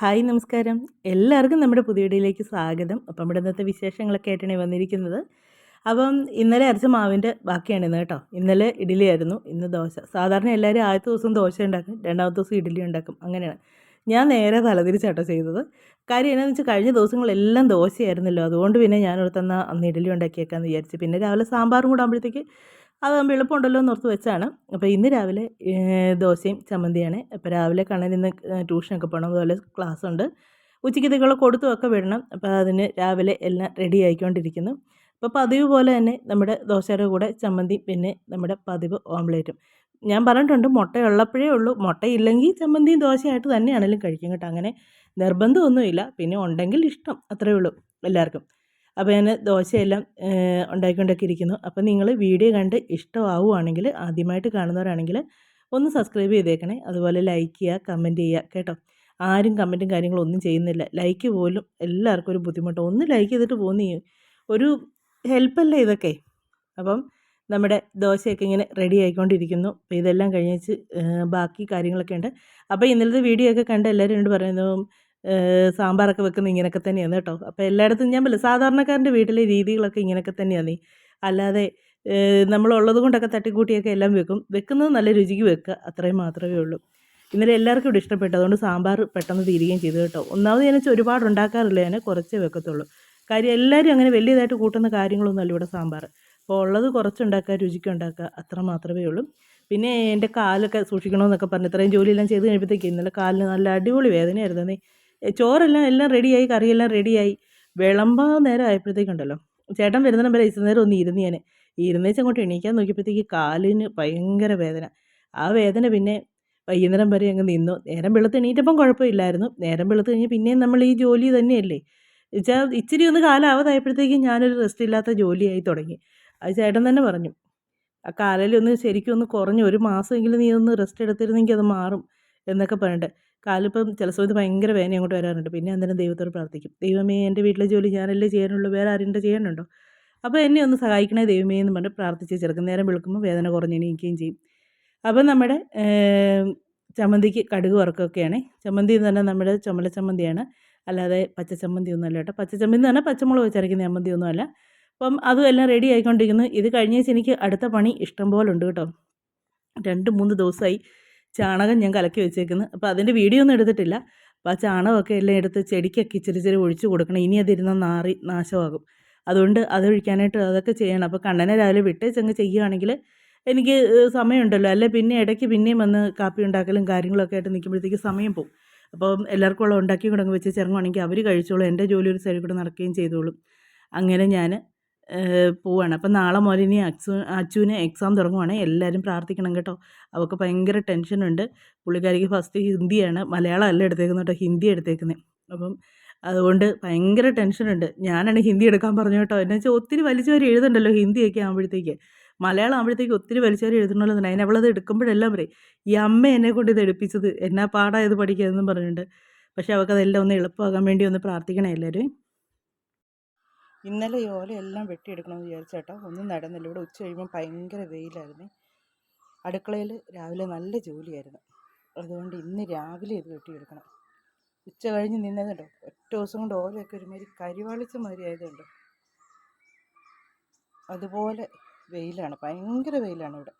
Hi നമസ്കാരം. എല്ലാവർക്കും നമ്മുടെ പുതിയ വീഡിയോയിലേക്ക് സ്വാഗതം. അപ്പം നമ്മുടെ ഇന്നത്തെ വിശേഷങ്ങളൊക്കെ ആയിട്ടാണ് വന്നിരിക്കുന്നത്. അപ്പം ഇന്നലെ അരച്ച മാവിന്റെ ബാക്കിയാണ് ഇന്ന് കേട്ടോ. ഇന്നലെ ഇഡ്ഡലി ആയിരുന്നു ഇന്ന് ദോശ. സാധാരണ എല്ലാവരും ആദ്യത്തെ ദിവസം ദോശ ഉണ്ടാക്കും. രണ്ടാമത്തെ ദിവസം ഇഡ്ഡലി ഉണ്ടാക്കും. അങ്ങനെയാണ്. ഞാൻ നേരെ തലതിരിച്ചാട്ടോ ചെയ്തത്. കാര്യം എന്നാന്ന് വെച്ചാൽ കഴിഞ്ഞ ദിവസങ്ങളെല്ലാം ദോശയായിരുന്നല്ലോ. അതുകൊണ്ട് പിന്നെ ഞാൻ തന്ന അന്ന് ഇഡ്ഡലി ഉണ്ടാക്കിയേക്കാന്ന് വിചാരിച്ചു. പിന്നെ രാവിലെ സാമ്പാറും കൂടെ ആകുമ്പോഴത്തേക്ക് അതാകുമ്പോൾ എളുപ്പമുണ്ടല്ലോ എന്ന് ഓർത്ത് വെച്ചാണ്. അപ്പോൾ ഇന്ന് രാവിലെ ദോശയും ചമ്മന്തിയാണ്. അപ്പോൾ രാവിലെ കണ്ണൻ ഇന്ന് ട്യൂഷനൊക്കെ പോകണം അതുപോലെ ക്ലാസ് ഉണ്ട് ഉച്ചയ്ക്ക് ഉച്ചയ്ക്കത്തേക്കുള്ള കൊടുത്തുമൊക്കെ വിടണം. അപ്പോൾ അതിന് രാവിലെ എല്ലാം റെഡി ആയിക്കൊണ്ടിരിക്കുന്നു. അപ്പോൾ പതിവ് പോലെ തന്നെ നമ്മുടെ ദോശയുടെ കൂടെ ചമ്മന്തി പിന്നെ നമ്മുടെ പതിവ് ഓംലേറ്റും. ഞാൻ പറഞ്ഞിട്ടുണ്ട് മുട്ടയുള്ളപ്പോഴേ ഉള്ളൂ. മുട്ടയില്ലെങ്കിൽ ചമ്മന്തിയും ദോശയായിട്ട് തന്നെയാണെങ്കിലും കഴിക്കും കേട്ടോ. അങ്ങനെ നിർബന്ധമൊന്നുമില്ല. പിന്നെ ഉണ്ടെങ്കിൽ ഇഷ്ടം. അത്രയേ ഉള്ളൂ എല്ലാവർക്കും. അപ്പോൾ ഞാൻ ദോശയെല്ലാം ഉണ്ടാക്കിക്കൊണ്ടൊക്കെ ഇരിക്കുന്നു അപ്പോൾ നിങ്ങൾ വീഡിയോ കണ്ട് ഇഷ്ടമാവുകയാണെങ്കിൽ ആദ്യമായിട്ട് കാണുന്നവരാണെങ്കിൽ ഒന്ന് സബ്സ്ക്രൈബ് ചെയ്തേക്കണേ. അതുപോലെ ലൈക്ക് ചെയ്യുക കമന്റ് ചെയ്യുക കേട്ടോ. ആരും കമന്റും കാര്യങ്ങളും ഒന്നും ചെയ്യുന്നില്ല. ലൈക്ക് പോലും എല്ലാവർക്കും ഒരു ബുദ്ധിമുട്ട്. ഒന്ന് ലൈക്ക് ചെയ്തിട്ട് പോകുന്ന ഒരു ഹെൽപ്പല്ലേ ഇതൊക്കെ? അപ്പം നമ്മുടെ ദോശയൊക്കെ ഇങ്ങനെ റെഡി ആയിക്കൊണ്ടിരിക്കുന്നു. അപ്പോൾ ഇതെല്ലാം കഴിഞ്ഞ് ബാക്കി കാര്യങ്ങളൊക്കെ ഉണ്ട് അപ്പോൾ ഇന്നലത്തെ വീഡിയോ ഒക്കെ കണ്ട് എല്ലാവരും പറയുന്നു സാമ്പാറൊക്കെ വെക്കുന്നത് ഇങ്ങനെയൊക്കെ തന്നെയാണ് കേട്ടോ. അപ്പോൾ എല്ലായിടത്തും ഞാൻ പറയില്ല സാധാരണക്കാരന്റെ വീട്ടിലെ രീതികളൊക്കെ ഇങ്ങനെയൊക്കെ തന്നെയാണ്. അല്ലാതെ നമ്മളുള്ളത് കൊണ്ടൊക്കെ തട്ടിക്കൂട്ടിയൊക്കെ എല്ലാം വെക്കും. വെക്കുന്നത് നല്ല രുചിക്ക് വെക്കുക അത്രയും മാത്രമേ ഉള്ളൂ. ഇന്നലെ എല്ലാവർക്കും ഇവിടെ ഇഷ്ടപ്പെട്ടു. അതുകൊണ്ട് സാമ്പാർ പെട്ടെന്ന് തീരുകയും ചെയ്തു കേട്ടോ. ഒന്നാമത് ഞാൻ വെച്ചാൽ ഒരുപാട് ഉണ്ടാക്കാറില്ല ഞാൻ കുറച്ചേ വെക്കത്തുള്ളൂ. കാര്യം എല്ലാവരും അങ്ങനെ വലിയതായിട്ട് കൂട്ടുന്ന കാര്യങ്ങളൊന്നും അല്ല ഇവിടെ സാമ്പാർ. അപ്പോൾ ഉള്ളത് കുറച്ചുണ്ടാക്കുക രുചിക്ക് ഉണ്ടാക്കുക അത്ര മാത്രമേ ഉള്ളൂ. പിന്നെ എന്റെ കാലൊക്കെ സൂക്ഷിക്കണമെന്നൊക്കെ പറഞ്ഞു ഇത്രയും ജോലിയെല്ലാം ചെയ്ത് കഴിയുമ്പോഴത്തേക്ക് ഇന്നലെ കാലിന് നല്ല അടിപൊളി വേദനയായിരുന്നേ. ചോറെല്ലാം എല്ലാം റെഡിയായി കറിയെല്ലാം റെഡിയായി. വിളമ്പാൻ നേരം ആയപ്പോഴത്തേക്കുണ്ടല്ലോ. ചേട്ടൻ വരുന്നതിന് വരെ ഇച്ചിരി നേരം ഒന്ന് ഇരുന്ന് ഞാൻ ഇരുന്നേച്ച് അങ്ങോട്ട് എണീക്കാൻ നോക്കിയപ്പോഴത്തേക്ക് കാലിന് ഭയങ്കര വേദന. ആ വേദന പിന്നെ വൈകുന്നേരം വരെ അങ്ങ് നിന്നു. നേരം വെളുത്ത് എണീറ്റപ്പം കുഴപ്പമില്ലായിരുന്നു. നേരം വെളുത്ത് കഴിഞ്ഞ് പിന്നെയും നമ്മൾ ഈ ജോലി തന്നെയല്ലേ. വെച്ചാൽ ഇച്ചിരി ഒന്ന് കാലാവതായപ്പോഴത്തേക്കും ഞാനൊരു റെസ്റ്റ് ഇല്ലാത്ത ജോലിയായി തുടങ്ങി. അത് ചേട്ടൻ തന്നെ പറഞ്ഞു. ആ കാലയിലൊന്ന് ശരിക്കും ഒന്ന് കുറഞ്ഞു ഒരു മാസമെങ്കിലും നീ ഒന്ന് റെസ്റ്റ് എടുത്തിരുന്നെങ്കിൽ അത് മാറും എന്നൊക്കെ പറഞ്ഞിട്ട്. കാലിപ്പം ചില സമയത്ത് ഭയങ്കര വേദന അങ്ങോട്ട് വരാറുണ്ട്. പിന്നെ അന്നേരം ദൈവത്തോട് പ്രാർത്ഥിക്കും. ദൈവമേ എന്റെ വീട്ടിലെ ജോലി ഞാനല്ലേ ചെയ്യാനുള്ളൂ വേറെ ആരെങ്കിലും ചെയ്യാനുണ്ടോ? അപ്പോൾ എന്നെ ഒന്ന് സഹായിക്കണേ ദൈവമേ എന്ന് പറഞ്ഞ് പ്രാർത്ഥിച്ച് ചെറുക്കും നേരം വിളിക്കുമ്പോൾ വേദന കുറഞ്ഞ് എണീക്കുകയും ചെയ്യും. അപ്പോൾ നമ്മുടെ ചമ്മന്തിക്ക് കടുക് വറുക്കൊക്കെയാണ് ചമ്മന്തി എന്ന് പറഞ്ഞാൽ നമ്മുടെ ചുമല ചമ്മന്തിയാണ്. അല്ലാതെ പച്ച ചമ്മന്തി ഒന്നും കേട്ടോ. പച്ച ചമ്മന്തി എന്ന് പറഞ്ഞാൽ പച്ചമുളക് വെച്ചരയ്ക്കുന്ന ചമ്മന്തി ഒന്നുമല്ല അപ്പം അതും എല്ലാം റെഡി ആയിക്കൊണ്ടിരിക്കുന്നു. ഇത് കഴിഞ്ഞ എനിക്ക് അടുത്ത പണി ഇഷ്ടം പോലെ ഉണ്ട് കേട്ടോ. രണ്ട് മൂന്ന് ദിവസമായി ചാണകം ഞാൻ കലക്കി വെച്ചേക്കുന്നത് അപ്പോൾ അതിന്റെ വീഡിയോ ഒന്നും എടുത്തിട്ടില്ല. അപ്പോൾ ആ ചാണകമൊക്കെ എല്ലാം എടുത്ത് ചെടിക്കൊക്കെ ഇച്ചിരി ഇച്ചിരി ഒഴിച്ചു കൊടുക്കണം. ഇനി അതിരുന്ന നാറി നാശമാകും. അതുകൊണ്ട് അതൊഴിക്കാനായിട്ട് അതൊക്കെ ചെയ്യണം. അപ്പോൾ കണ്ണനെ രാവിലെ വിട്ടേച്ചങ്ങ് ചെയ്യുകയാണെങ്കിൽ എനിക്ക് സമയമുണ്ടല്ലോ. അല്ലെ പിന്നെ ഇടയ്ക്ക് പിന്നെയും വന്ന് കാപ്പി ഉണ്ടാക്കലും കാര്യങ്ങളൊക്കെ ആയിട്ട് നിൽക്കുമ്പോഴത്തേക്ക് സമയം പോകും അപ്പം എല്ലാവർക്കും ഉള്ള ഉണ്ടാക്കി കൂടെ അങ്ങ് വെച്ച് ചിറങ്ങുവാണെങ്കിൽ അവർ കഴിച്ചോളും. എന്റെ ജോലി ഒരു സൈഡിൽ കൂടെ നടക്കുകയും ചെയ്തോളും. അങ്ങനെ ഞാൻ പോവാണ്. അപ്പം നാളെ മുതൽ ഇനി അച്ചു അച്ചുവിന് എക്സാം തുടങ്ങുവാണ്. എല്ലാവരും പ്രാർത്ഥിക്കണം കേട്ടോ. അവൾക്ക് ഭയങ്കര ടെൻഷനുണ്ട് പുള്ളിക്കാരിക്ക് ഫസ്റ്റ് ഹിന്ദിയാണ്. മലയാളം അല്ല എടുത്തേക്കുന്നത് കേട്ടോ. ഹിന്ദി എടുത്തേക്കുന്നത് അപ്പം അതുകൊണ്ട് ഭയങ്കര ടെൻഷനുണ്ട് ഞാനാണ് ഹിന്ദി എടുക്കാൻ പറഞ്ഞു കേട്ടോ. എന്നു വെച്ചാൽ ഒത്തിരി വലിച്ചവർ എഴുതണ്ടല്ലോ ഹിന്ദിയൊക്കെ ആകുമ്പോഴത്തേക്ക് മലയാളം ആകുമ്പോഴത്തേക്ക് ഒത്തിരി വലിച്ചവർ എഴുതണമല്ലോ അതിന് അവളത് എടുക്കുമ്പോഴെല്ലാം പറയും ഈ അമ്മ എന്നെ കൊണ്ട് ഇത് എടുപ്പിച്ചത്. എന്നാ പാടാ ഇത് പഠിക്കാമെന്നും പറഞ്ഞിട്ടുണ്ട് പക്ഷേ അവൾക്കതെല്ലാം ഒന്ന് എളുപ്പമാകാൻ വേണ്ടി ഒന്ന് പ്രാർത്ഥിക്കണേ എല്ലാവരും. ഇന്നലെ ഈ ഓലയെല്ലാം വെട്ടിയെടുക്കണമെന്ന് വിചാരിച്ചേട്ടോ ഒന്നും നടന്നില്ല. ഇവിടെ ഉച്ച കഴിയുമ്പോൾ ഭയങ്കര വെയിലായിരുന്നു. അടുക്കളയിൽ രാവിലെ നല്ല ജോലിയായിരുന്നു. അതുകൊണ്ട് ഇന്ന് രാവിലെ ഇത് വെട്ടിയെടുക്കണം. ഉച്ച കഴിഞ്ഞ് നിന്നതുണ്ടോ ഒറ്റ ദിവസം കൊണ്ട് ഓലയൊക്കെ ഒരുമാതിരി കരിവാളിച്ച മാതിരി ആയതുണ്ട് അതുപോലെ വെയിലാണ്. ഭയങ്കര വെയിലാണ് ഇവിടെ.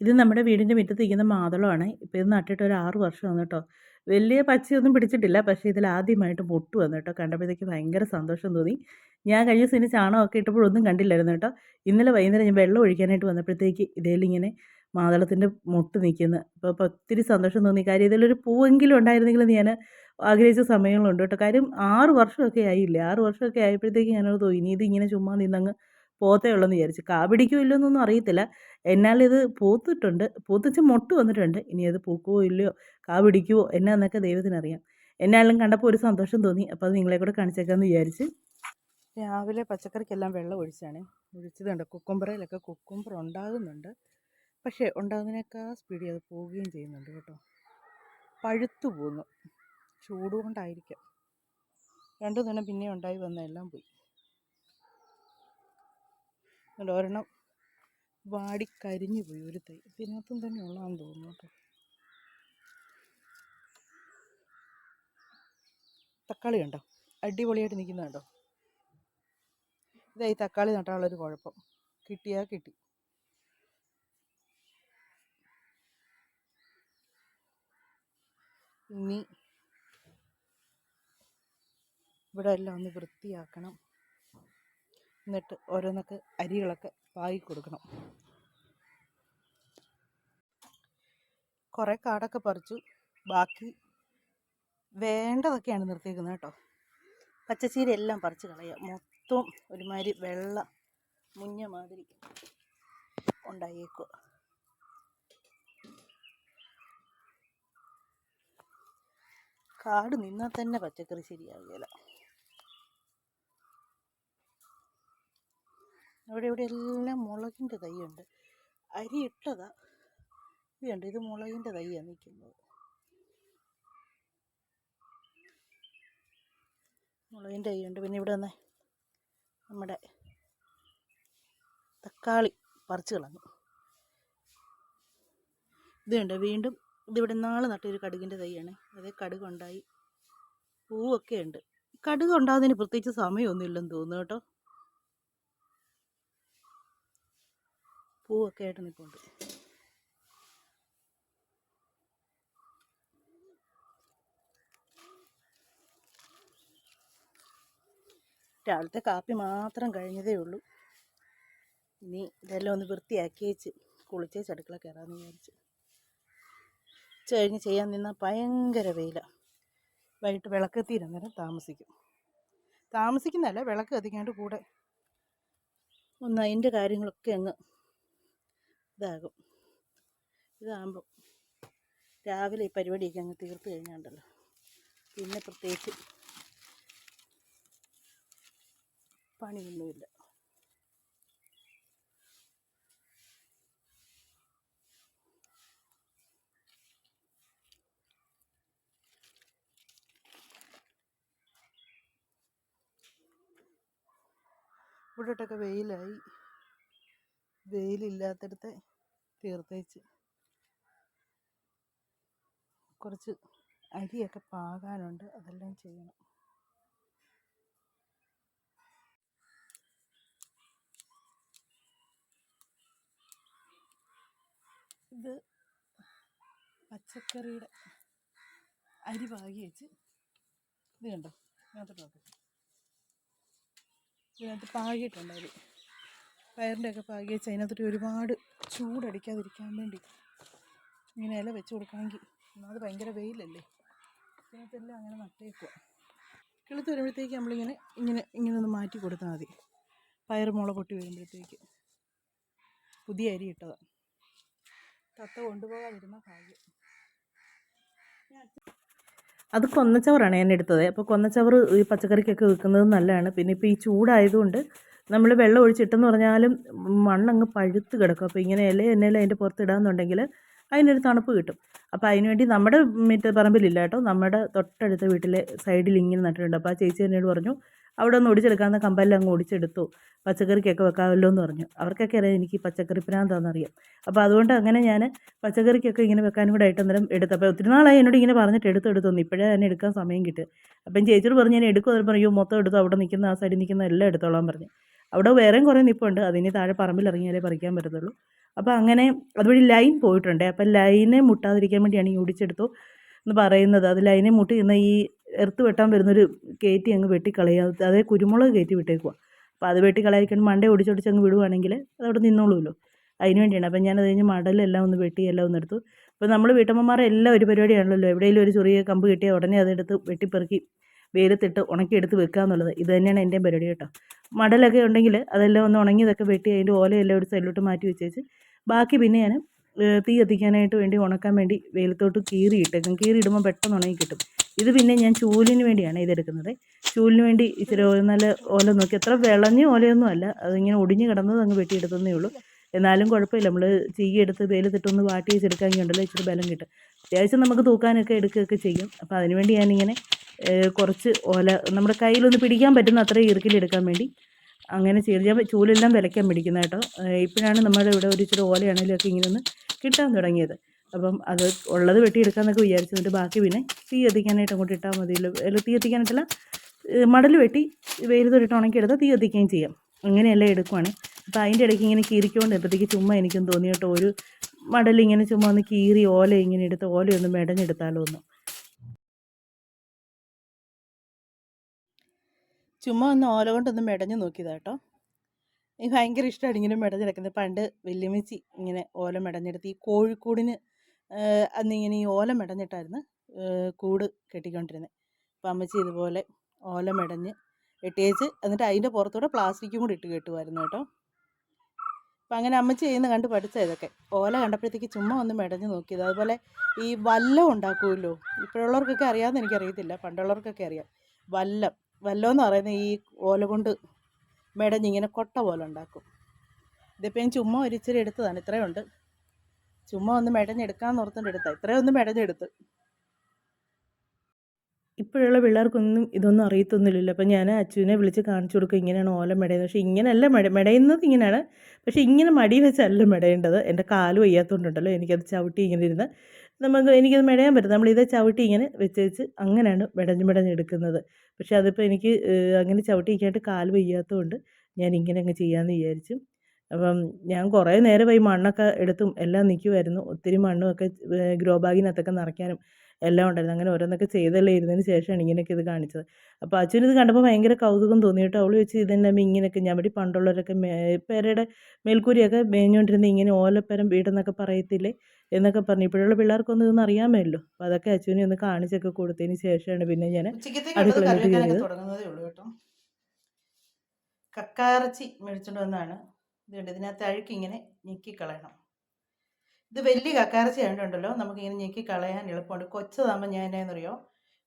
ഇത് നമ്മുടെ വീടിന്റെ മുറ്റത്ത് നിൽക്കുന്ന മാതളമാണ്. ഇപ്പോൾ ഇത് നട്ടിട്ട് ഒരു ആറ് വന്നു കേട്ടോ. വലിയ പച്ചയൊന്നും പിടിച്ചിട്ടില്ല. പക്ഷേ ഇതിൽ ആദ്യമായിട്ട് പൊട്ട് വന്നു കേട്ടോ. കണ്ടപ്പോഴത്തേക്ക് ഭയങ്കര സന്തോഷം തോന്നി. ഞാൻ കഴിഞ്ഞ ദിവസം ഇതിന് ചാണകമൊക്കെ ഇട്ടപ്പോഴൊന്നും കണ്ടില്ലായിരുന്നു കേട്ടോ. ഇന്നലെ വൈകുന്നേരം ഞാൻ വെള്ളം ഒഴിക്കാനായിട്ട് വന്നപ്പോഴത്തേക്ക് ഇതേലിങ്ങനെ മാതളത്തിന്റെ മുട്ട് നിൽക്കുന്നു. അപ്പോൾ അപ്പോൾ ഒത്തിരി സന്തോഷം തോന്നി. കാര്യം ഇതിലൊരു പൂവെങ്കിലും ഉണ്ടായിരുന്നെങ്കിൽ ഞാൻ ആഗ്രഹിച്ച സമയങ്ങളുണ്ട് കേട്ടോ. കാര്യം ആറ് വർഷമൊക്കെ ആയില്ലേ? ആറ് വർഷമൊക്കെ ആയപ്പോഴത്തേക്ക് ഞാനത് തോന്നി ഇനി ഇതിങ്ങനെ ചുമ്മാ നിന്നങ്ങ് പോത്തേ ഉള്ളൂ എന്ന് വിചാരിച്ചു. കാ പിടിക്കുമോ ഇല്ലയോ എന്നൊന്നും അറിയത്തില്ല എന്നാലിത് പൂത്തിട്ടുണ്ട്. പൂത്തിച്ച് മൊട്ട് വന്നിട്ടുണ്ട്. ഇനി അത് പൂക്കുവോ ഇല്ലയോ കാ പിടിക്കുവോ എന്നാന്നൊക്കെ ദൈവത്തിനറിയാം. എന്നാലും കണ്ടപ്പോൾ ഒരു സന്തോഷം തോന്നി. അപ്പോൾ അത് നിങ്ങളെ കൂടെ കാണിച്ചേക്കാമെന്ന് വിചാരിച്ച്. രാവിലെ പച്ചക്കറിക്കെല്ലാം വെള്ളം ഒഴിച്ചാണ്. ഒഴിച്ചതുണ്ട്. കുക്കുംബറയിലൊക്കെ കുക്കുംബർ ഉണ്ടാകുന്നുണ്ട്. പക്ഷേ ഉണ്ടാകുന്നതിനേക്കാൾ സ്പീഡിൽ അത് പോവുകയും ചെയ്യുന്നുണ്ട് കേട്ടോ. പഴുത്തു പോകുന്നു ചൂടുകൊണ്ടായിരിക്കാം. രണ്ടു ദിനം പിന്നെ ഉണ്ടായി വന്ന എല്ലാം പോയി. അതുകൊണ്ട് ഒരെണ്ണം വാടി കരിഞ്ഞു പോയി ഒരു തൈ. ഇതിനകത്തും തന്നെ ഉള്ളതാന്ന് തോന്നുന്നു കേട്ടോ. തക്കാളി കണ്ടോ? അടിപൊളിയായിട്ട് നിൽക്കുന്ന കണ്ടോ? ഇതാ ഈ തക്കാളി നട്ടാനുള്ളൊരു കുഴപ്പം. കിട്ടിയാൽ കിട്ടി. ഇനി ഇവിടെ എല്ലാം ഒന്ന് വൃത്തിയാക്കണം. എന്നിട്ട് ഓരോന്നൊക്കെ അരികളൊക്കെ പാകി കൊടുക്കണം. കുറേ കാടൊക്കെ പറിച്ചു. ബാക്കി വേണ്ടതൊക്കെയാണ് നിർത്തിയിരിക്കുന്നത് കേട്ടോ. പച്ചച്ചീര എല്ലാം പറിച്ച് കളയുക മൊത്തം ഒരുമാതിരി വെള്ള മുഞ്ഞ മാതിരി ഉണ്ടായേക്കുക കാട് നിന്നാൽ തന്നെ പച്ചക്കറി ശരിയാവുകയില്ല അവിടെ ഇവിടെ എല്ലാം മുളകിന്റെ തൈയുണ്ട്. അരി ഇട്ടതാ. ഇത് ഇത് മുളകിന്റെ തൈയാണ് നിൽക്കുന്നത് മുളകിന്റെ തൈയുണ്ട്. പിന്നെ ഇവിടെ വന്നേ നമ്മുടെ തക്കാളി പറിച്ച് കളഞ്ഞു. ഇതുണ്ട് വീണ്ടും ഇതിവിടെ നാളെ നട്ടൊരു കടുകിന്റെ തൈയാണ്. അതേ കടുകുണ്ടായി. പൂവൊക്കെ ഉണ്ട്. കടുക് ഉണ്ടാകുന്നതിന് പ്രത്യേകിച്ച് സമയമൊന്നുമില്ലെന്ന് തോന്നുന്നു കേട്ടോ. പൂവൊക്കെ ആയിട്ട് നിൽപ്പുണ്ട്. രാവിലത്തെ കാപ്പി മാത്രം കഴിഞ്ഞതേ ഉള്ളൂ. ഇനി ഇതെല്ലാം ഒന്ന് വൃത്തിയാക്കി വെച്ച് കുളിച്ചേച്ച് അടുക്കള കയറാമെന്ന് വിചാരിച്ചു. ഉച്ച കഴിഞ്ഞ് ചെയ്യാൻ നിന്നാൽ ഭയങ്കര വെയിലാണ് വൈകിട്ട് വിളക്കെത്തിയിരുന്നേരം താമസിക്കും. താമസിക്കുന്നതല്ല വിളക്ക് കത്തിക്കാണ്ട് കൂടെ. ഒന്ന് അതിന്റെ കാര്യങ്ങളൊക്കെ അങ്ങ് ഇതാകും. ഇതാകുമ്പോൾ രാവിലെ ഈ പരിപാടിയൊക്കെ അങ്ങ് തീർത്ത് കഴിഞ്ഞാണ്ടല്ലോ. പിന്നെ പ്രത്യേകിച്ച് പണിയൊന്നുമില്ല. ഇവിടോട്ടൊക്കെ വെയിലായി. വെയിലില്ലാത്തടത്തെ തീർത്തേച്ച്. കുറച്ച് അരിയൊക്കെ പാകാനുണ്ട് അതെല്ലാം ചെയ്യണം. ഇത് പച്ചക്കറിയുടെ അരി പാകി വെച്ച് ഇത് കണ്ടോ? ഇതിനകത്തോട്ട് ഇതിനകത്ത് പാകിയിട്ടുണ്ട് അരി. പയറിന്റെ ഒക്കെ പാകി വെച്ച് അതിനകത്തൊരു ഒരുപാട് ചൂടടിക്കാതിരിക്കാൻ വേണ്ടി ഇങ്ങനെ ഇല വെച്ച് കൊടുക്കാമെങ്കിൽ ഒന്നാമത് ഭയങ്കര വെയിലല്ലേ. ഇതിനകത്തെല്ലാം അങ്ങനെ നട്ടേക്കുക കിളുത്ത് വരുമ്പോഴത്തേക്ക് നമ്മളിങ്ങനെ ഇങ്ങനെ ഇങ്ങനെ ഒന്ന് മാറ്റി കൊടുത്താൽ മതി. പയർ മുള പൊട്ടി വരുമ്പോഴത്തേക്ക്. പുതിയ അരി ഇട്ടതാണ് തത്ത കൊണ്ടുപോകാതിരുന്ന ഭാഗ്യം. അത് കൊന്നച്ചവറാണ് ഞാൻ എടുത്തത്. അപ്പോൾ കൊന്നച്ചവറ് ഈ പച്ചക്കറിക്കൊക്കെ വെക്കുന്നത് നല്ലതാണ്. പിന്നെ ഇപ്പോൾ ഈ ചൂടായതുകൊണ്ട് നമ്മൾ വെള്ളം ഒഴിച്ചിട്ടെന്ന് പറഞ്ഞാലും മണ്ണങ്ങ് പഴുത്ത് കിടക്കും. അപ്പോൾ ഇങ്ങനെ ഇല എന്നെല്ലാം അതിന്റെ പുറത്ത് ഇടാമെന്നുണ്ടെങ്കിൽ അതിനൊരു തണുപ്പ് കിട്ടും. അപ്പോൾ അതിനുവേണ്ടി നമ്മുടെ മിറ്റ പറമ്പിലില്ല കേട്ടോ. നമ്മുടെ തൊട്ടടുത്ത വീട്ടിലെ സൈഡിൽ ഇങ്ങനെ നട്ടിട്ടുണ്ട്. അപ്പോൾ ആ ചേച്ചി എന്നോട് പറഞ്ഞു അവിടെ ഒന്ന് ഒടിച്ചെടുക്കാവുന്ന കമ്പലിൽ അങ്ങ് ഒടിച്ചെടുത്തു. പച്ചക്കറിക്കൊക്കെ വെക്കാമല്ലോ എന്ന് പറഞ്ഞു. അവർക്കൊക്കെ അറിയാം എനിക്ക് പച്ചക്കറി പ്രാന്താണെന്നറിയാം അപ്പോൾ അതുകൊണ്ട് അങ്ങനെ ഞാൻ പച്ചക്കറിക്കൊക്കെ ഇങ്ങനെ വെക്കാനും കൂടെ ആയിട്ട് അന്നേരം എടുത്തു. അപ്പോൾ ഒത്തിരി നാളായി എന്നോട് ഇങ്ങനെ പറഞ്ഞിട്ട് എടുത്തു എടുത്തു തന്നു ഇപ്പോഴേ തന്നെ എടുക്കാൻ സമയം കിട്ടും. അപ്പം ചേച്ചിയോട് പറഞ്ഞു ഞാൻ എടുക്കും അതിൽ പറയൂ മൊത്തം എടുത്തു. അവിടെ നിൽക്കുന്ന ആ സൈഡിൽ നിൽക്കുന്ന എല്ലാം എടുത്തോളാൻ പറഞ്ഞു. അവിടെ വേറെയും കുറേ നിപ്പുണ്ട്. അതിന് താഴെ പറമ്പിൽ ഇറങ്ങിയാലേ പറിക്കാൻ പറ്റത്തുള്ളൂ. അപ്പോൾ അങ്ങനെ അതുവഴി ലൈൻ പോയിട്ടുണ്ട്. അപ്പോൾ ലൈനെ മുട്ടാതിരിക്കാൻ വേണ്ടിയാണ് ഈ ഒടിച്ചെടുത്തു എന്ന് പറയുന്നത്. അത് ലൈനെ മുട്ടി ഇന്ന് ഈ എർത്ത് വെട്ടാൻ വരുന്നൊരു കയറ്റി അങ്ങ് വെട്ടിക്കളയാ അതേ കുരുമുളക് കയറ്റി വിട്ടേക്കുക അപ്പോൾ അത് വെട്ടിക്കളയായിരിക്കും മണ്ടേ ഒടിച്ചൊടിച്ച് അങ്ങ് വിടുവാണെങ്കിൽ അതവിടെ നിന്നോളൂല്ലോ അതിന് വേണ്ടിയാണ്. അപ്പം ഞാനത് കഴിഞ്ഞ് മടലെല്ലാം ഒന്ന് വെട്ടി എല്ലാം ഒന്ന് എടുത്തു. അപ്പോൾ നമ്മൾ വീട്ടമ്മമാരെ എല്ലാം ഒരു പരിപാടിയാണല്ലോ. എവിടെയെങ്കിലും ഒരു ചെറിയ കമ്പ് കിട്ടിയാൽ ഉടനെ അതെടുത്ത് വെട്ടിപ്പെറുക്കി വെയിലത്തിട്ട് ഉണക്കിയെടുത്ത് വെക്കുക എന്നുള്ളത് ഇത് തന്നെയാണ് എന്റെ പരിപാടി കേട്ടോ. മടലൊക്കെ ഉണ്ടെങ്കിൽ അതെല്ലാം ഒന്ന് ഉണങ്ങിയതൊക്കെ വെട്ടി അതിന്റെ ഓലയെല്ലാം ഒരു സൈഡിലോട്ട് മാറ്റി വെച്ചേച്ച്. ബാക്കി പിന്നെ ഞാൻ തീ കത്തിക്കാനായിട്ട് വേണ്ടി ഉണക്കാൻ വേണ്ടി വെയിലത്തോട്ട് കീറി ഇടുമ്പോൾ പെട്ടെന്ന് ഉണങ്ങി കിട്ടും. ഇത് പിന്നെ ഞാൻ ചൂലിന് വേണ്ടിയാണ് ഇതെടുക്കുന്നത്. ചൂലിന് വേണ്ടി ഇച്ചിരി നല്ല ഓല നോക്കി. എത്ര വിളഞ്ഞ ഓലയൊന്നും അല്ല. അതിങ്ങനെ ഒടിഞ്ഞ് കിടന്നത് അങ്ങ് വെട്ടിയെടുത്തതേ ഉള്ളൂ. എന്നാലും കുഴപ്പമില്ല. നമ്മൾ ചീയെടുത്ത് വെയിലത്തിട്ടൊന്ന് വാട്ടി വെച്ചെടുക്കാമെങ്കിൽ ഉണ്ടല്ലോ ഇച്ചിരി ബലം കിട്ടും. അത്യാവശ്യം നമുക്ക് തൂക്കാനൊക്കെ എടുക്കുകയൊക്കെ ചെയ്യും. അപ്പോൾ അതിനുവേണ്ടി ഞാനിങ്ങനെ കുറച്ച് ഓല നമ്മുടെ കയ്യിലൊന്ന് പിടിക്കാൻ പറ്റുന്ന അത്ര എടുക്കാൻ വേണ്ടി അങ്ങനെ ചെറിയ ചൂലെല്ലാം വിലയ്ക്കാൻ പിടിക്കുന്ന കേട്ടോ. ഇപ്പോഴാണ് നമ്മുടെ ഇവിടെ ഒരു ഇച്ചിരി ഓലയാണെങ്കിലും ഒക്കെ ഇങ്ങനെ ഒന്ന് കിട്ടാൻ തുടങ്ങിയത്. അപ്പം അത് ഉള്ളത് വെട്ടിയെടുക്കാമെന്നൊക്കെ വിചാരിച്ചു എന്നിട്ട് ബാക്കി പിന്നെ തീ കത്തിക്കാനായിട്ട് അങ്ങോട്ട് ഇട്ടാൽ മതിയല്ലോ അല്ല തീ കത്തിക്കാനായിട്ടല്ല മടൽ വെട്ടി വെയിൽ തൊട്ടിട്ട് ഉണക്കിയെടുത്താൽ തീ കത്തിക്കുകയും ചെയ്യാം. അങ്ങനെയെല്ലാം എടുക്കുവാണ്. അപ്പോൾ അതിന്റെ ഇടയ്ക്ക് ഇങ്ങനെ കീറിക്കൊണ്ട് എപ്പോഴത്തേക്ക് ചുമ്മാ എനിക്കും തോന്നി കേട്ടോ. ഒരു മടൽ ഇങ്ങനെ ചുമ്മാ ഒന്ന് കീറി ഓല ഇങ്ങനെ എടുത്ത് ഓലയൊന്ന് മെടഞ്ഞെടുത്താലോ ഒന്ന് ചുമ്മാ ഒന്ന് ഓല കൊണ്ടൊന്ന് മെടഞ്ഞു നോക്കിയതാ കേട്ടോ. എനിക്ക് ഭയങ്കര ഇഷ്ടമാണ് ഇങ്ങനെ മെടഞ്ഞെടുക്കുന്നത് പണ്ട് വെല്ലുമിച്ചി ഇങ്ങനെ ഓല മെടഞ്ഞെടുത്ത് ഈ കോഴിക്കൂടിന് അന്നിങ്ങനെ ഈ ഓല മെടഞ്ഞിട്ടായിരുന്നു കൂട് കെട്ടിക്കൊണ്ടിരുന്നത് അപ്പം അമ്മച്ചി ഇതുപോലെ ഓല മെടഞ്ഞ് കെട്ടിയേച്ച് എന്നിട്ട് അതിന്റെ പുറത്തൂടെ പ്ലാസ്റ്റിക്കും കൂടി ഇട്ട് കെട്ടുമായിരുന്നു കേട്ടോ. അപ്പം അങ്ങനെ അമ്മച്ചി ചെയ്യുന്ന കണ്ട് പഠിച്ച ഇതൊക്കെ. ഓല കണ്ടപ്പോഴത്തേക്ക് ചുമ്മാ ഒന്ന് മെടഞ്ഞ് നോക്കിയത്. അതുപോലെ ഈ വല്ലം ഉണ്ടാക്കുമല്ലോ. ഇപ്പോഴുള്ളവർക്കൊക്കെ അറിയാമെന്ന് എനിക്കറിയത്തില്ല. പണ്ടുള്ളവർക്കൊക്കെ അറിയാം. വല്ലം. വല്ലം പറയുന്ന ഈ ഓല കൊണ്ട് മെടഞ്ഞിങ്ങനെ കൊട്ട പോലെ ഉണ്ടാക്കും. ഇതിപ്പോൾ ഞാൻ ചുമ്മാ ഒരു ഇച്ചിരി എടുത്തതാണ്. ഇത്രയുണ്ട് ചുമ്മാ ഒന്ന് മെടഞ്ഞെടുക്കാൻ ഓർത്തുകൊണ്ട് ഇത്രയും ഒന്ന് മെടഞ്ഞെടുത്ത് ഇപ്പോഴുള്ള പിള്ളേർക്കൊന്നും ഇതൊന്നും അറിയത്തൊന്നുമില്ലല്ലോ. അപ്പം ഞാൻ അച്ഛനെ വിളിച്ച് കാണിച്ചു കൊടുക്കും ഇങ്ങനെയാണ് ഓല മെടയുന്നത്. പക്ഷേ ഇങ്ങനെയല്ല മെട മെടയുന്നത് ഇങ്ങനെയാണ്. പക്ഷേ ഇങ്ങനെ മടി വെച്ചല്ല മെടയേണ്ടത് എന്റെ കാൽ വയ്യാത്തതുകൊണ്ടുണ്ടല്ലോ എനിക്കത് ചവിട്ടി ഇങ്ങനെ ഇരുന്ന് നമുക്ക് എനിക്കത് മെടയാൻ പറ്റും നമ്മൾ നമ്മളിത് ചവിട്ടി ഇങ്ങനെ വെച്ച് വെച്ച് അങ്ങനെയാണ് മെടഞ്ഞ് മെടഞ്ഞെടുക്കുന്നത് പക്ഷേ അതിപ്പോൾ എനിക്ക് അങ്ങനെ ചവിട്ടി ഇരിക്കാനായിട്ട് കാൽ വയ്യാത്തതുകൊണ്ട് ഞാൻ ഇങ്ങനെ അങ്ങ് ചെയ്യാമെന്ന് വിചാരിച്ചു. അപ്പം ഞാൻ കുറേ നേരമായി മണ്ണൊക്കെ എടുത്തും എല്ലാം നിൽക്കുമായിരുന്നു ഒത്തിരി മണ്ണുമൊക്കെ ഗ്രോ ബാഗിനകത്തൊക്കെ നിറയ്ക്കാനും എല്ലാം ഉണ്ടായിരുന്നു. അങ്ങനെ ഓരോന്നൊക്കെ ചെയ്തല്ലേ ഇരുന്നതിന് ശേഷമാണ് ഇങ്ങനെയൊക്കെ ഇത് കാണിച്ചത്. അപ്പോൾ അച്ഛനിത് കണ്ടപ്പോൾ ഭയങ്കര കൗതുകം തോന്നി കേട്ടോ. അവൾ വെച്ച് ഇതെന്നെ ഇങ്ങനെയൊക്കെ ഞാൻ ഇവിടെ പണ്ടുള്ളവരൊക്കെ പേരയുടെ മേൽക്കൂരിയൊക്കെ മേഞ്ഞുകൊണ്ടിരുന്ന ഇങ്ങനെ ഓലപ്പരം വീടെന്നൊക്കെ പറയത്തില്ലേ? എന്നൊക്കെ പറഞ്ഞു. ഇപ്പോഴുള്ള പിള്ളേർക്കൊന്നും ഇതൊന്നും അറിയാമല്ലോ. അപ്പോൾ അതൊക്കെ അച്ഛനെ ഒന്ന് കാണിച്ചൊക്കെ കൊടുത്തതിന് ശേഷമാണ് പിന്നെ ഞാൻ അടുക്കളയിലോട്ട് കയറിയത്. കക്കാറച്ചി മേടിച്ചുകൊണ്ട് വന്നാണ്. ഇതുണ്ട്. ഇതിനകത്ത് അഴുക്കിങ്ങനെ ഇങ്ങനെ ഞെക്കി കളയണം. ഇത് വലിയ കക്കാറച്ചി ആയതുകൊണ്ടല്ലോ നമുക്കിങ്ങനെ ഞെക്കി കളയാൻ എളുപ്പമുണ്ട്. കൊച്ചതാകുമ്പോൾ ഞാൻ എന്നറിയോ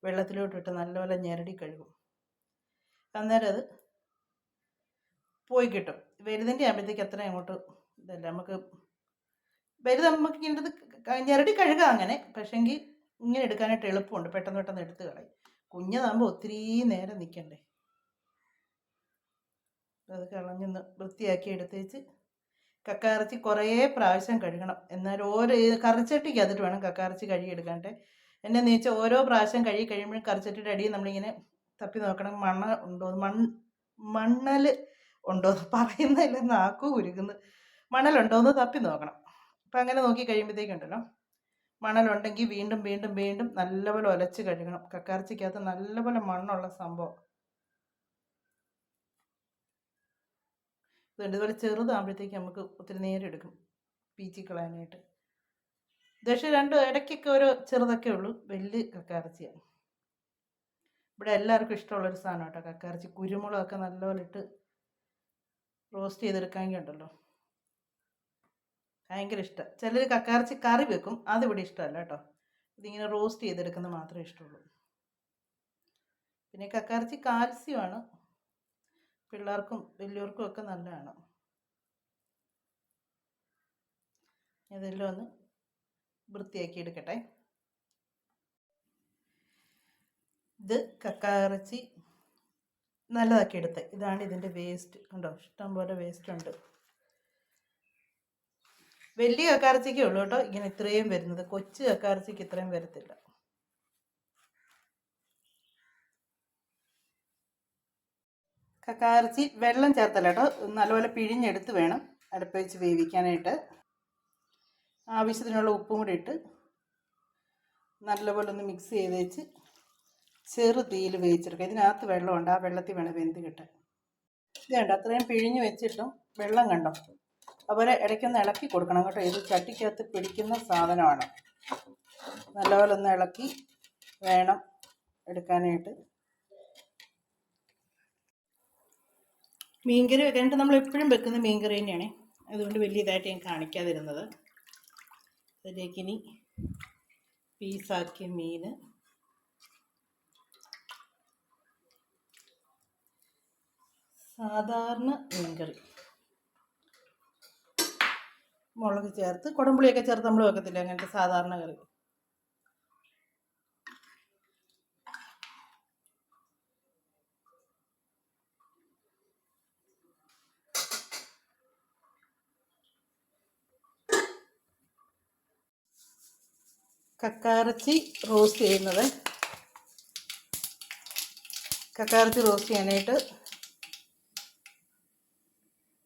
വെള്ളത്തിലോട്ടിട്ട് നല്ലപോലെ ഞെരടി കഴുകും. അന്നേരം അത് പോയി കിട്ടും. വലുതിന്റെ ആകുമ്പോഴത്തേക്ക് അത്ര അങ്ങോട്ട് ഇതല്ല. നമുക്ക് വലുത് നമുക്ക് ഇങ്ങനെ ഇത് ഞെരടി കഴുകാം അങ്ങനെ. പക്ഷേങ്കിൽ ഇങ്ങനെ എടുക്കാനായിട്ട് എളുപ്പമുണ്ട്. പെട്ടെന്ന് പെട്ടെന്ന് എടുത്ത് കളയും. കുഞ്ഞതാകുമ്പോൾ ഒത്തിരി നേരം നിൽക്കണ്ടേ അത് കളഞ്ഞൊന്ന് വൃത്തിയാക്കി എടുത്തേച്ച് കക്കാറച്ചി കുറേ പ്രാവശ്യം കഴുകണം. എന്നാൽ ഓരോ കറിച്ചട്ടിക്ക് അതിട്ട് വേണം കക്കാറച്ചി കഴുകിയെടുക്കാണ്ട് എന്നെ നീച്ച ഓരോ പ്രാവശ്യം കഴുകി കഴിയുമ്പോഴും കറിച്ചട്ടിയുടെ അടിയിൽ നമ്മളിങ്ങനെ തപ്പി നോക്കണം. മണ്ണ ഉണ്ടോ? മൺ മണ്ണൽ ഉണ്ടോ? പറയുന്നതിൽ നാക്കു ഉരുകുന്നു മണലുണ്ടോ എന്ന് തപ്പി നോക്കണം. അപ്പം അങ്ങനെ നോക്കി കഴിയുമ്പോഴത്തേക്കുണ്ടല്ലോ മണലുണ്ടെങ്കിൽ വീണ്ടും വീണ്ടും വീണ്ടും നല്ലപോലെ ഒലച്ച് കഴുകണം. കക്കാർച്ചിക്കകത്ത് നല്ലപോലെ മണ്ണുള്ള സംഭവം. ഇതുണ്ട്. ഇതുപോലെ ചെറുതാകുമ്പോഴത്തേക്ക് നമുക്ക് ഒത്തിരി നേരം എടുക്കും പീച്ചി കളയാനായിട്ട്. പക്ഷേ രണ്ട് ഇടയ്ക്കൊക്കെ ഓരോ ചെറുതൊക്കെ ഉള്ളൂ. വലിയ കക്കാർച്ചിയാണ് ഇവിടെ എല്ലാവർക്കും ഇഷ്ടമുള്ളൊരു സാധനം കേട്ടോ കക്കാർച്ചി കുരുമുളകൊക്കെ നല്ലപോലെ ഇട്ട് റോസ്റ്റ് ചെയ്തെടുക്കാമെങ്കിൽ ഉണ്ടല്ലോ. ഭയങ്കര ഇഷ്ടം. ചിലർ കക്കാർച്ചി കറി വെക്കും അതിവിടെ ഇഷ്ടമല്ല കേട്ടോ. ഇതിങ്ങനെ റോസ്റ്റ് ചെയ്തെടുക്കുന്ന മാത്രമേ ഇഷ്ടമുള്ളൂ. പിന്നെ കക്കാർച്ചി കാൽസ്യമാണ്. പിള്ളേർക്കും വലിയവർക്കും ഒക്കെ നല്ലതാണ്. ഇതെല്ലാം ഒന്ന് വൃത്തിയാക്കി എടുക്കട്ടെ. ഇത് കക്കാറച്ചി നല്ലതാക്കി എടുത്ത്. ഇതാണ് ഇതിന്റെ വേസ്റ്റ് കണ്ടോ? ഇഷ്ടംപോലെ വേസ്റ്റ് ഉണ്ട്. വലിയ കക്കാർച്ചയ്ക്കേ ഉള്ളൂ കേട്ടോ. ഇങ്ങനെ ഇത്രയും വരുന്നത്. കൊച്ചു കക്കാർച്ചയ്ക്ക് ഇത്രയും വരത്തില്ല. കക്കാർച്ചി വെള്ളം ചേർത്തല്ല കേട്ടോ. നല്ലപോലെ പിഴിഞ്ഞെടുത്ത് വേണം അടുപ്പ് വെച്ച് വേവിക്കാനായിട്ട്. ആവശ്യത്തിനുള്ള ഉപ്പും കൂടി ഇട്ട് നല്ലപോലെ ഒന്ന് മിക്സ് ചെയ്ത് വെച്ച് ചെറു തീയിൽ വേവിച്ചെടുക്കുക. ഇതിനകത്ത് വെള്ളമുണ്ട്. ആ വെള്ളത്തിൽ വേണം വെന്ത് കിട്ടാൻ. ഇത് കണ്ടോ? അത്രയും പിഴിഞ്ഞ് വെച്ചിട്ടും വെള്ളം കണ്ടോ? അതുപോലെ ഇടയ്ക്കൊന്ന് ഇളക്കി കൊടുക്കണം കേട്ടോ. ഇത് ചട്ടിക്കകത്ത് പിടിക്കുന്ന സാധനമാണ്. നല്ലപോലെ ഒന്ന് ഇളക്കി വേണം എടുക്കാനായിട്ട്. മീൻകറി വെക്കാനായിട്ട് നമ്മൾ എപ്പോഴും വെക്കുന്ന മീൻകറി തന്നെയാണ്. അതുകൊണ്ട് വലിയ ഇതായിട്ട് ഞാൻ കാണിക്കാതിരുന്നത്. അതിലേക്ക് ഇനി പീസാക്കിയ മീൻ. സാധാരണ മീൻകറി. മുളക് ചേർത്ത് കുടംപുളിയൊക്കെ ചേർത്ത് നമ്മൾ വെക്കത്തില്ല അങ്ങനത്തെ സാധാരണ കറി? കക്കാറച്ചി റോസ്റ്റ് ചെയ്യുന്നത്. കക്കാറച്ചി റോസ്റ്റ് ചെയ്യാനായിട്ട്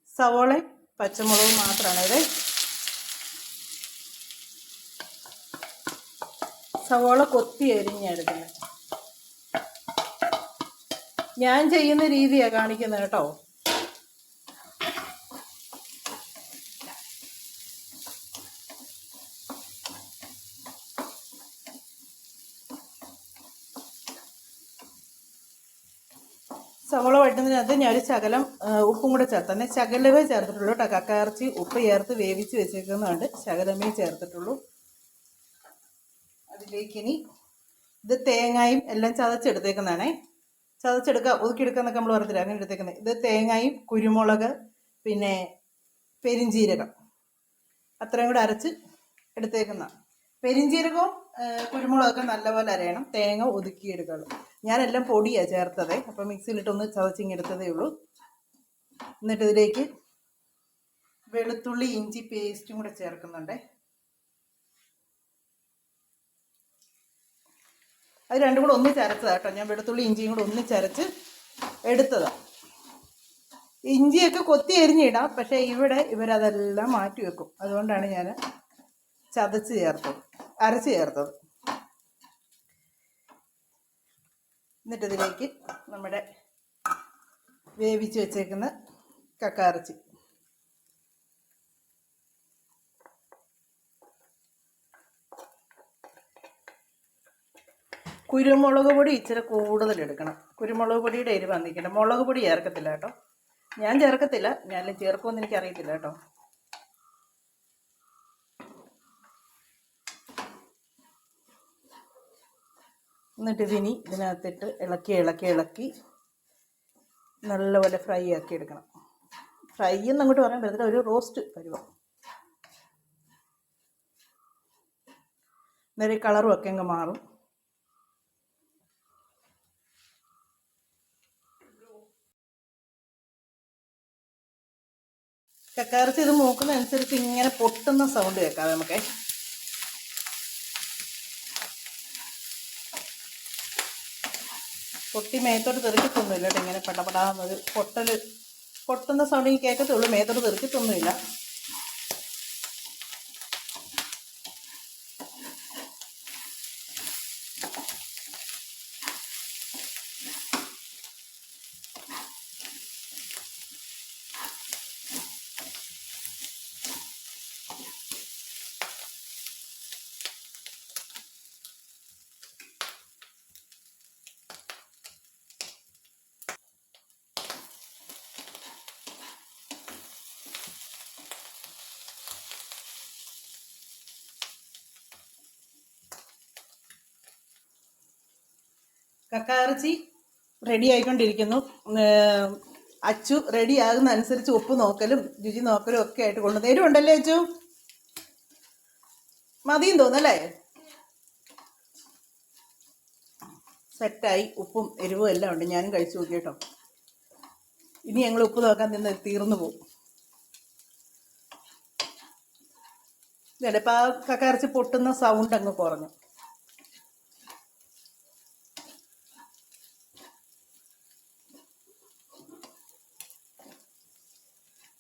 സവോളയും പച്ചമുളകും മാത്രമാണ്. ഇത് സവോള കൊത്തി എരിഞ്ഞെടുക്കുന്നത് ഞാൻ ചെയ്യുന്ന രീതിയാണ് കാണിക്കുന്നത് കേട്ടോ. സവോള വട്ടുന്നതിനകത്ത് ഞാൻ ഒരു ശകലം ഉപ്പും കൂടെ ചേർത്ത്. തന്നെ ശകലമേ ചേർത്തിട്ടുള്ളൂ കേട്ടോ. കക്കയിറച്ചി ഉപ്പ് ചേർത്ത് വേവിച്ച് വെച്ചേക്കുന്നതുകൊണ്ട് ശകലമേ ചേർത്തിട്ടുള്ളൂ. അതിലേക്ക് ഇനി ഇത് തേങ്ങയും എല്ലാം ചതച്ചെടുത്തേക്കുന്നതാണേ. ചതച്ചെടുക്കുക ഒതുക്കിയെടുക്കുക എന്നൊക്കെ നമ്മൾ പറഞ്ഞില്ല അങ്ങനെ എടുത്തേക്കുന്നത് ഇത് തേങ്ങയും കുരുമുളക് പിന്നെ പെരിഞ്ചീരകം. അത്രയും കൂടെ അരച്ച് എടുത്തേക്കുന്ന പെരിഞ്ചീരകവും കുരുമുളകൊക്കെ നല്ലപോലെ അരയണം. തേങ്ങ ഒതുക്കിയെടുക്കുള്ളൂ ഞാനെല്ലാം പൊടിയാണ് ചേർത്തത്. അപ്പോൾ മിക്സിയിലിട്ടൊന്ന് ചതച്ചിങ്ങെടുത്തതേ ഉള്ളൂ. എന്നിട്ട് ഇതിലേക്ക് വെളുത്തുള്ളി ഇഞ്ചി പേസ്റ്റും കൂടെ ചേർക്കുന്നുണ്ട്. അത് രണ്ടും കൂടെ ഒന്നിച്ചരച്ചതാണ് കേട്ടോ. ഞാൻ വെളുത്തുള്ളി ഇഞ്ചിയും കൂടെ ഒന്നിച്ചരച്ച് എടുത്തതാണ് ഇഞ്ചിയൊക്കെ കൊത്തി എരിഞ്ഞിടാം. പക്ഷേ ഇവിടെ ഇവരതെല്ലാം മാറ്റി വെക്കും. അതുകൊണ്ടാണ് ഞാൻ ചതച്ച് ചേർത്തത്. അരച്ച് ചേർത്തത്. എന്നിട്ട് ഇതിലേക്ക് നമ്മുടെ വേവിച്ച് വെച്ചേക്കുന്ന കക്കാറച്ചി. കുരുമുളക് പൊടി ഇച്ചിരി കൂടുതൽ എടുക്കണം. കുരുമുളക് പൊടിയുടെ എരിവ് വന്നിരിക്കണം മുളക് പൊടി ചേർക്കത്തില്ല കേട്ടോ. ഞാൻ ചേർക്കത്തില്ല. ഞാൻ ചേർക്കുമെന്ന് എനിക്ക് അറിയത്തില്ല കേട്ടോ. എന്നിട്ട് ഇതിനി ഇതിനകത്തിട്ട് ഇളക്കി ഇളക്കി ഇളക്കി നല്ലപോലെ ഫ്രൈ ആക്കി എടുക്കണം. ഫ്രൈ എന്ന് അങ്ങോട്ട് പറയാൻ പറ്റത്തില്ല. ഒരു റോസ്റ്റ് പരുവം. നേരെ കളറും ഒക്കെ അങ്ങ് മാറും. കക്കാറച്ചി ഇത് മൂക്കുന്നതനുസരിച്ച് ഇങ്ങനെ പൊട്ടുന്ന സൗണ്ട് കേൾക്കാം നമുക്ക്. പൊട്ടി മേത്തോട്ട് തെറിക്കത്തൊന്നുമില്ല കേട്ടോ ഇങ്ങനെ പടപടാന്നൊരു പൊട്ടൽ പൊട്ടുന്ന സൗണ്ട് കേൾക്കത്തുള്ളൂ മേത്തോട്ട് തെറിക്കത്തൊന്നുമില്ല. കക്കാറച്ചി റെഡി ആയിക്കൊണ്ടിരിക്കുന്നു. അച്ചു റെഡി ആകുന്ന അനുസരിച്ച് ഉപ്പ് നോക്കലും രുചി നോക്കലും ഒക്കെ ആയിട്ട് കൊണ്ടുവന്നു ഉണ്ടല്ലേ അച്ചു? മതിയും തോന്നല്ലേ സെറ്റായി. ഉപ്പും എരിവും എല്ലാം ഉണ്ട്. ഞാനും കഴിച്ചു നോക്കി കേട്ടോ. ഇനി ഞങ്ങൾ ഉപ്പ് നോക്കാൻ നിന്ന് തീർന്നു പോകും. ചിലപ്പോൾ ആ കക്കരച്ച് പൊട്ടുന്ന സൗണ്ട് അങ്ങ് കുറഞ്ഞു.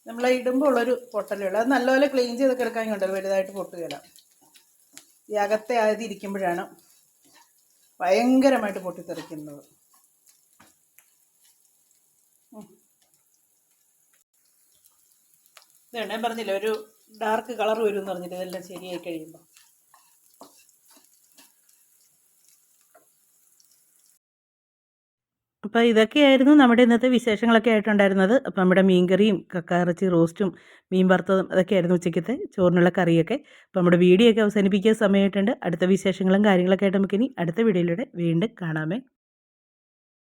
നമ്മൾ ഇടുമ്പോൾ ഉള്ളൊരു പൊട്ടലുള്ളൂ അത് നല്ലപോലെ ക്ലീൻ ചെയ്തൊക്കെ എടുക്കാൻ ഉണ്ടല്ലോ വലുതായിട്ട് പൊട്ടുകയില്ല. ഈ അകത്തെ ആയത് ഇരിക്കുമ്പോഴാണ് ഭയങ്കരമായിട്ട് പൊട്ടിത്തെറിക്കുന്നത്. ഇതാണ് ഞാൻ പറഞ്ഞില്ല ഒരു ഡാർക്ക് കളർ വരും എന്ന് പറഞ്ഞിട്ട് ഇതെല്ലാം ശരിയായി കഴിയുമ്പോൾ അപ്പോൾ ഇതൊക്കെയായിരുന്നു നമ്മുടെ ഇന്നത്തെ വിശേഷങ്ങളൊക്കെ ആയിട്ടുണ്ടായിരുന്നത്. അപ്പോൾ നമ്മുടെ മീൻകറിയും കക്കാറച്ചി റോസ്റ്റും മീൻ വറുത്തതും അതൊക്കെയായിരുന്നു ഉച്ചയ്ക്കത്തെ ചോറിനുള്ള കറിയൊക്കെ. അപ്പോൾ നമ്മുടെ വീഡിയോ ഒക്കെ അവസാനിപ്പിക്കാൻ സമയമായിട്ടുണ്ട്. അടുത്ത വിശേഷങ്ങളും കാര്യങ്ങളൊക്കെ ആയിട്ട് നമുക്കിനി അടുത്ത വീഡിയോയിലൂടെ വീണ്ടും കാണാമേ.